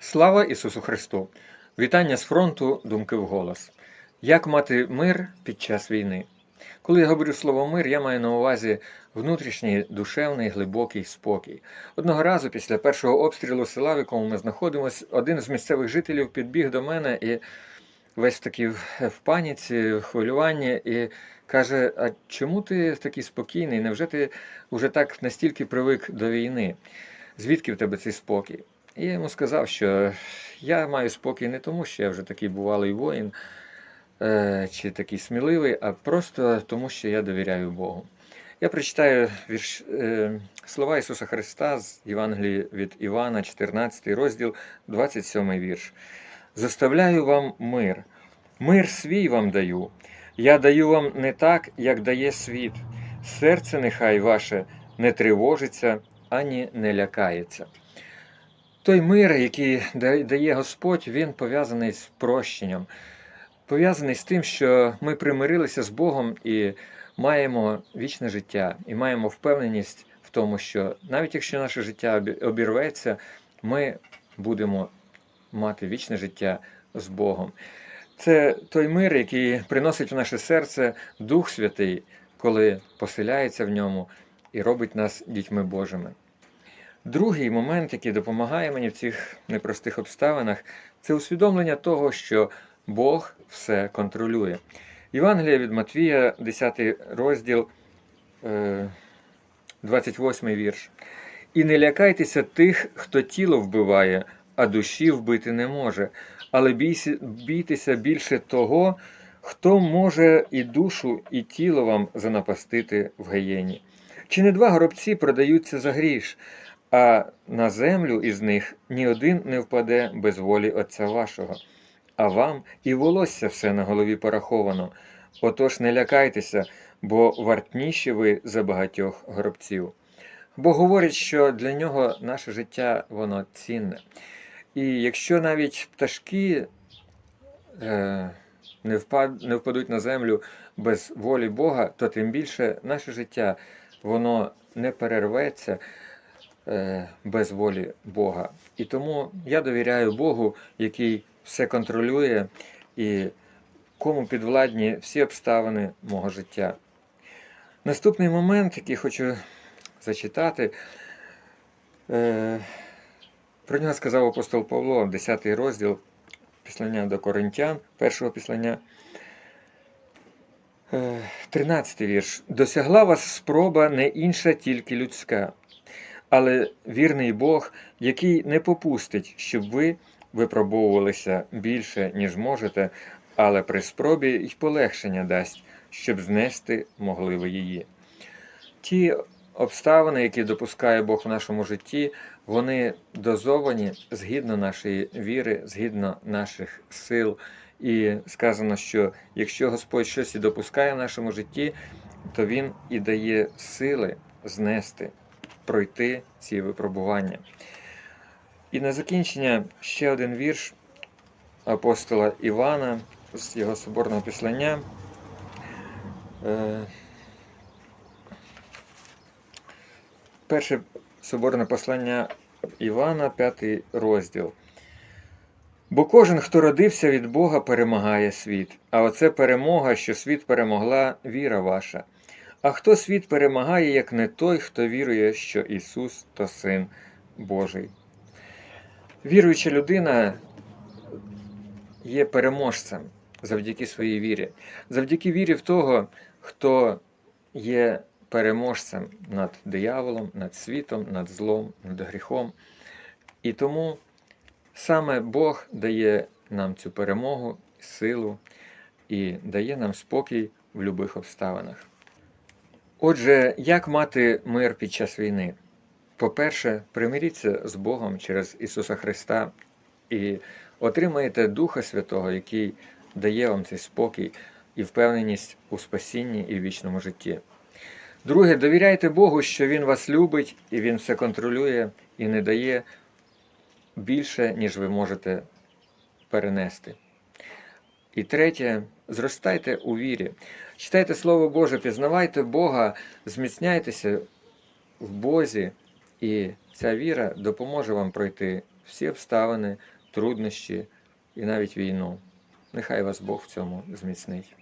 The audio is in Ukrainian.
Слава Ісусу Христу! Вітання з фронту, думки вголос. Як мати мир під час війни? Коли я говорю слово мир, я маю на увазі внутрішній душевний глибокий спокій. Одного разу після першого обстрілу села, в якому ми знаходимося, один з місцевих жителів підбіг до мене і весь такий в в паніці, в хвилюванні, і каже: А чому ти такий спокійний? Невже ти вже так настільки привик до війни? Звідки в тебе цей спокій? І я йому сказав, що я маю спокій не тому, що я вже такий бувалий воїн е, чи такий сміливий, а просто тому, що я довіряю Богу. Я прочитаю вірш, е, слова Ісуса Христа з Євангелії від Івана, 14 розділ, 27 вірш. Заставляю вам мир, мир свій вам даю. Я даю вам не так, як дає світ. Серце нехай ваше не тривожиться ані не лякається. Той мир, який дає Господь, він пов'язаний з прощенням, пов'язаний з тим, що ми примирилися з Богом і маємо вічне життя, і маємо впевненість в тому, що навіть якщо наше життя обірветься, ми будемо мати вічне життя з Богом. Це той мир, який приносить в наше серце Дух Святий, коли поселяється в ньому і робить нас дітьми Божими. Другий момент, який допомагає мені в цих непростих обставинах, це усвідомлення того, що Бог все контролює. Євангелія від Матвія, 10 розділ, е, 28 вірш. І не лякайтеся тих, хто тіло вбиває, а душі вбити не може, але бійтеся більше того, хто може і душу, і тіло вам занапастити в геєні. Чи не два горобці продаються за гріш? А на землю із них ні один не впаде без волі Отця вашого, а вам і волосся все на голові пораховано. Отож не лякайтеся, бо вартніші ви за багатьох горобців. Бо говорить, що для нього наше життя воно цінне. І якщо навіть пташки е, не, не впадуть на землю без волі Бога, то тим більше наше життя воно не перерветься без волі Бога. І тому я довіряю Богу, який все контролює і кому підвладні всі обставини мого життя. Наступний момент, який хочу зачитати, е, про нього сказав апостол Павло, 10 розділ післання до Коринтян, першого післання. Е, 13 вірш. Досягла вас спроба не інша, тільки людська. Але вірний Бог, який не попустить, щоб ви випробовувалися більше, ніж можете, але при спробі й полегшення дасть, щоб знести могли ви її. Ті обставини, які допускає Бог в нашому житті, вони дозовані згідно нашої віри, згідно наших сил. І сказано, що якщо Господь щось і допускає в нашому житті, то Він і дає сили знести пройти ці випробування. І на закінчення ще один вірш апостола Івана з його соборного післання. Е, Перше соборне послання Івана, п'ятий розділ. Бо кожен, хто родився від Бога, перемагає світ, а оце перемога, що світ перемогла, віра ваша. А хто світ перемагає, як не той, хто вірує, що Ісус то Син Божий. Віруюча людина є переможцем завдяки своїй вірі, завдяки вірі в того, хто є переможцем над дияволом, над світом, над злом, над гріхом. І тому саме Бог дає нам цю перемогу, силу і дає нам спокій в будь-яких обставинах. Отже, як мати мир під час війни? По-перше, примиріться з Богом через Ісуса Христа і отримаєте Духа Святого, який дає вам цей спокій і впевненість у спасінні і вічному житті. Друге, довіряйте Богу, що Він вас любить і Він все контролює і не дає більше, ніж ви можете перенести. І третє, зростайте у вірі. Читайте Слово Боже, пізнавайте Бога, зміцняйтеся в Бозі, і ця віра допоможе вам пройти всі обставини, труднощі і навіть війну. Нехай вас Бог в цьому зміцнить.